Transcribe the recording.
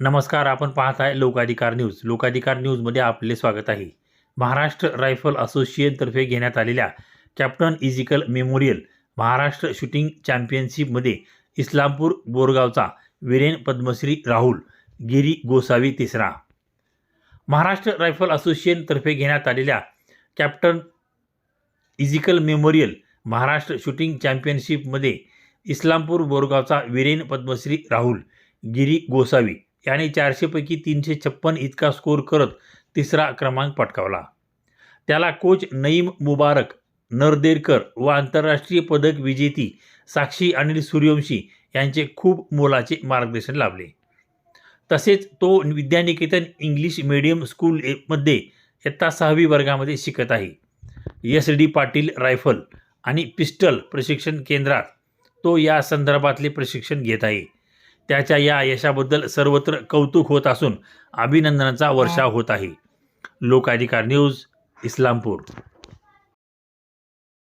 नमस्कार आपण पाहत आहे लोकाधिकार न्यूज. लोकाधिकार न्यूजमध्ये आपले स्वागत आहे. महाराष्ट्र रायफल असोसिएशनतर्फे घेण्यात आलेल्या captain Ezekiel memorial Maharashtra shooting चॅम्पियनशिपमध्ये इस्लामपूर बोरगावचा वीरेन पद्मश्री राहुल गिरी गोसावी तिसरा. महाराष्ट्र रायफल असोसिएशनतर्फे घेण्यात आलेल्या captain Ezekiel memorial Maharashtra shooting चॅम्पियनशिपमध्ये इस्लामपूर बोरगावचा वीरेन पद्मश्री राहुल गिरी गोसावी याने चारशेपैकी तीनशे छप्पन इतका स्कोर करत तिसरा क्रमांक पटकावला. त्याला कोच नईम मुबारक नरदेरकर व आंतरराष्ट्रीय पदक विजेती साक्षी अनिल सूर्यवंशी यांचे खूप मोलाचे मार्गदर्शन लाभले. तसेच तो विद्यानिकेतन इंग्लिश मीडियम स्कूल इयत्ता सहावी वर्गामध्ये शिकत आहे. एस डी पाटील रायफल आणि पिस्टल प्रशिक्षण केंद्रात तो या संदर्भातले प्रशिक्षण घेत आहे. त्याच्या या यशाबद्दल सर्वत्र कौतुक होत असून अभिनंदनाचा वर्षाव होत आहे. लोकाधिकार न्यूज इस्लामपूर.